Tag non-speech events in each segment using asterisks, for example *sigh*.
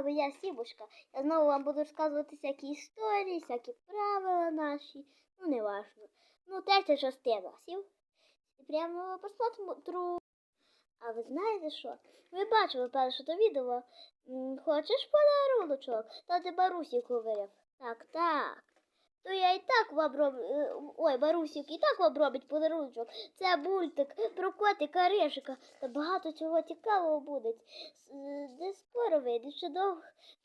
вами я Сібушка. Я знову вам буду розказувати всякі історії, всякі правила наші. Ну, не важно. Ну, третя частина. Сів? Прямо посмотрю. А ви знаєте що? Ви бачили перше то відео. Хочеш подаруночок? Та ти Барусік говорив. Так, так. То я і так вам роблю. е, Ой, Барусік і так вам робить подаруночок. Це мультик про котика Рижика. Та багато чого цікавого буде. С- е, Не скоро вийде, ще дов...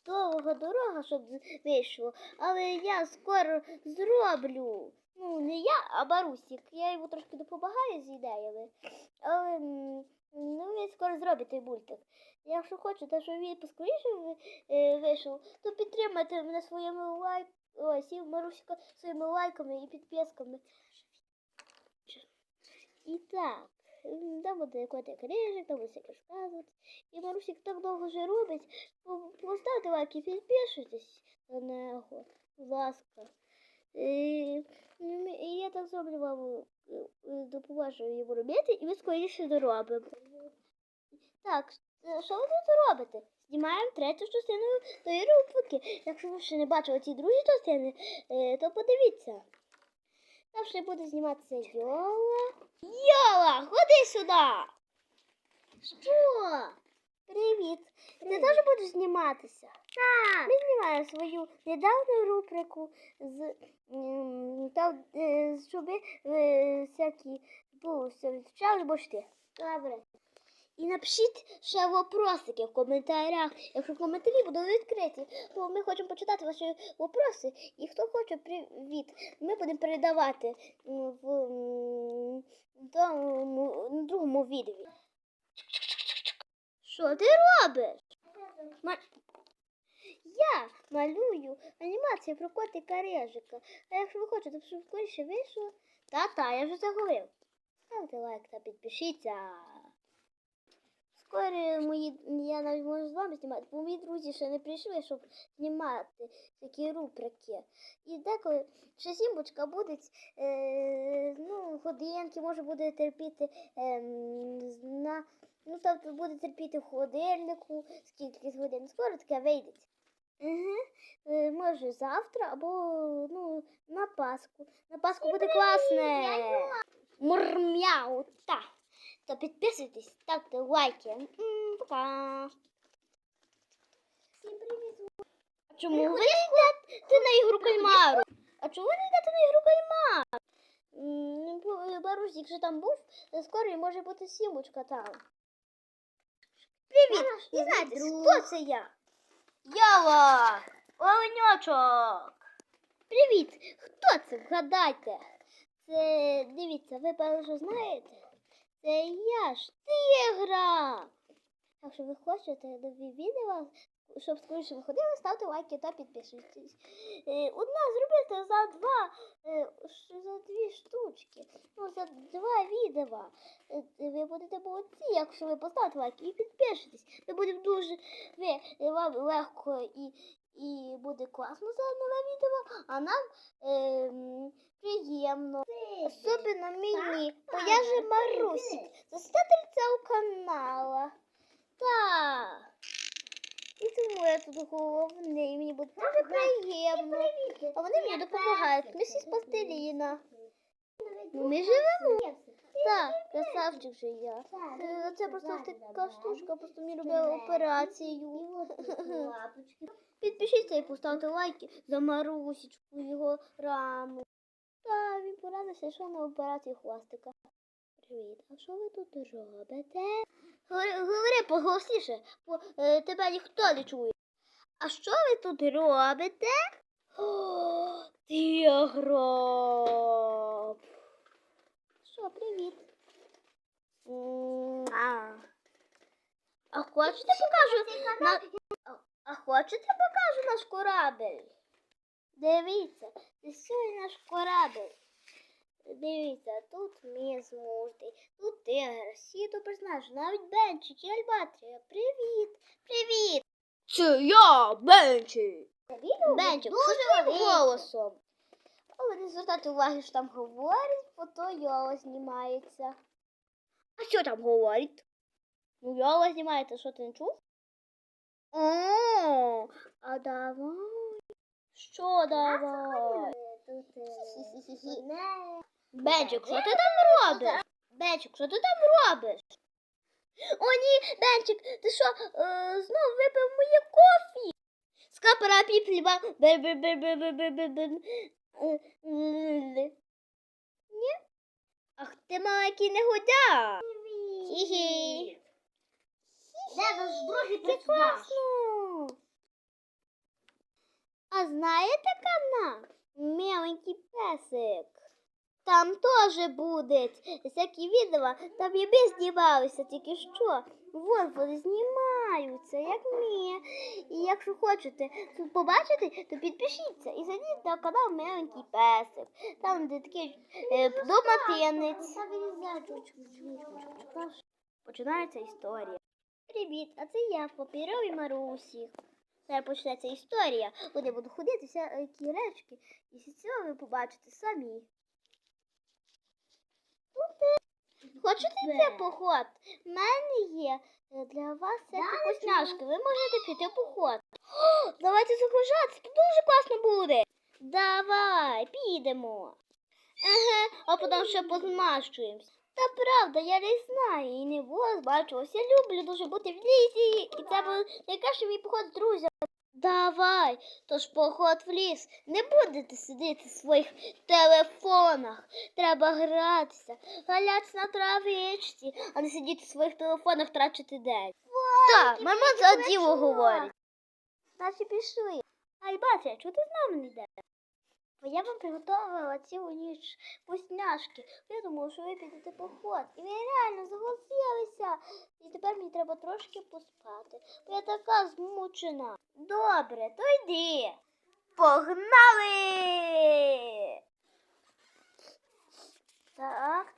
довга дорога, щоб вийшло. Але я скоро зроблю. Ну, не я, а Барусік. Я йому трошки допомагаю з ідеями. Але ну, він скоро зробить той мультик. Якщо хочете, щоб він поскоріше е, вийшов, то підтримайте мене своїми лайками. Сів Марусіка своїми лайками і підписками. І так, там буде котик рижик, там всяке розказувати. І Марусік так довго вже робить. Поставте лайк і підпишитесь на нього, будь ласка. І, і я так зроблю вам е, допоможу йому робити, і ми скоріше доробимо. Так, е, що ви тут робите? Знімаємо третю частину тої рубрики. Якщо ви ще не бачили ці другі частини, е, то подивіться. Ще буде зніматися Йола. Йола, ходи сюди! Що? Привіт. Ти теж будеш зніматися? Так. Ми знімаємо свою недавню рубрику з там, е, щоб е, всякі бо ж ти. Добре. І напишіть ще вопросики в коментарях. Якщо коментарі будуть відкриті, то ми хочемо почитати ваші вопроси. І хто хоче привіт, ми будемо передавати в тому, другому відео. Що ти робиш? Я малюю анімацію про котика Режика. А якщо ви хочете, щоб скоріше вийшло, та-та, я вже це говорив. Ставте лайк та підпишіться. Скоро мої, я навіть можу з вами знімати, бо мої друзі ще не прийшли, щоб знімати такі рубрики. І деколи ще сімбочка буде, е, ну, годинки, може буде терпіти е, на, ну, тобто буде терпіти в холодильнику, скільки годин. Скоро таке вийде. Угу. Е, може завтра або ну, на Пасху. На Пасху буде класне. Мурмяу. Та. То підписуйтесь, ставте лайки. М, Пока. Всім привіт. А чому ви не йдете на ігру кальмару? А чому ви не йдете на ігру кальмару? М, бо- Барусік же там був, скоро може бути сімочка там. Привіт! Не знаєте, хто це я? Ява! Оленьочок! Привіт! Хто це? Вгадайте. Це дивіться, ви певно що знаєте? Це я ж тигра. Якщо ви хочете нові відео, щоб скоріше виходили, ставте лайки та підписуйтесь. Е, Одна зробити за два, е, за дві штучки. Ну, за два відео. Е, Ви будете молодці, якщо ви поставите лайки і підпишетесь. Ми будемо дуже ви, вам легко і, і буде класно за нове відео, а нам ем, приємно. Особливо мені, бо я же Марусі, застатель цього каналу. Так. І тому я тут головний, мені буде дуже приємно. А вони мені допомагають. Ми всі з пластиліна. Ну, Ми живемо. Так, красавчик же я. Е, Це просто така штучка, просто мені робила операцію. *laughs* Підпишіться і поставте лайки за Марусічку, його раму. Та він порадився, що на операції хвостика. Привіт, а що ви тут робите? Говори, говори поголосніше, бо е, тебе ніхто не чує. А що ви тут робите? О, тигроб. Що, привіт. А, хочете покажу? На... А- хочете покажу наш корабель? Дивіться, це наш корабель. Дивіться, тут міс мужний, тут тигр, всі то персонажі, навіть Бенчик і Альбатрія. Привіт! Привіт! Це я, Бенчик! Бенчик, дуже голосом. Але не уваги, що там говорить, бо то Йола знімається. А що там говорить? Ну, Йола знімається, що ти не чув? О, А давай. Що давай? Бенчик, що ти там робиш? Бенчик, що ти там робиш? О, ні, Бенчик, ти що, е, знов випив моє кофі? Скапара піпліба. Ні? Ах ти маленький негодя. Хі-хі. Де ваш другий персонаж? А знаєте кана? Миленький песик. Там теж буде всякі відео, там і ми знімалися тільки що. Вон вони знімаються, як ми. І якщо хочете побачити, то підпишіться і зайдіть на канал Миленький песик. Там де такий е, доматинець. Починається історія. Привіт, а це я, папірові Марусі. Зараз почнеться історія. Вони будуть ходити всякі речки, і всі цього ви побачите самі. Хочете в поход? У мене є е, для вас це вкусняшки. Ви можете піти в поход. О, давайте загружатися, це дуже класно буде. Давай, підемо. Ага, а потім ще позмащуємося. Та правда, я не знаю і не було збачилось. Я люблю дуже бути в лісі. І це був найкращий мій поход з друзями. Давай, тож поход в ліс. Не будете сидіти в своїх телефонах. Треба гратися, валятися на травичці, а не сидіти в своїх телефонах трачити день. Так, мама за діло говорить. Наші пішли. Ай, бачиш, чого ти з нами не йдеш? Я вам приготувала цілу ніч вкусняшки. Я думала, що ви підете поход. І ви реально согласилися. І тепер мені треба трошки поспати. Бо я така змучена. Добре, то йди. Погнали! Так.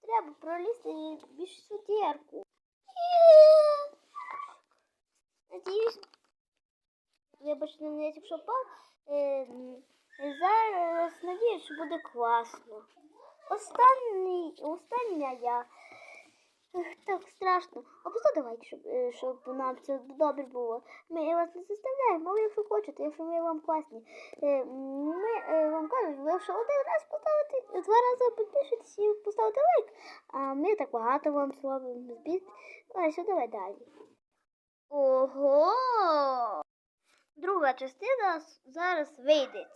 Треба пролізти більш сутірку. Надіюсь, вибачте, не якщо впав. Е, зараз надіюсь, що буде класно. Останній, остання я. Так страшно. А просто давайте, щоб, е, щоб нам все добре було. Ми вас не заставляємо, але якщо хочете, якщо ми вам класні. Е, Ми е, вам кажемо, якщо один раз поставити, два рази підпишитесь і поставити лайк, а ми так багато вам зробимо збіт. Ось, давай далі. Ого! Друга частина зараз вийде.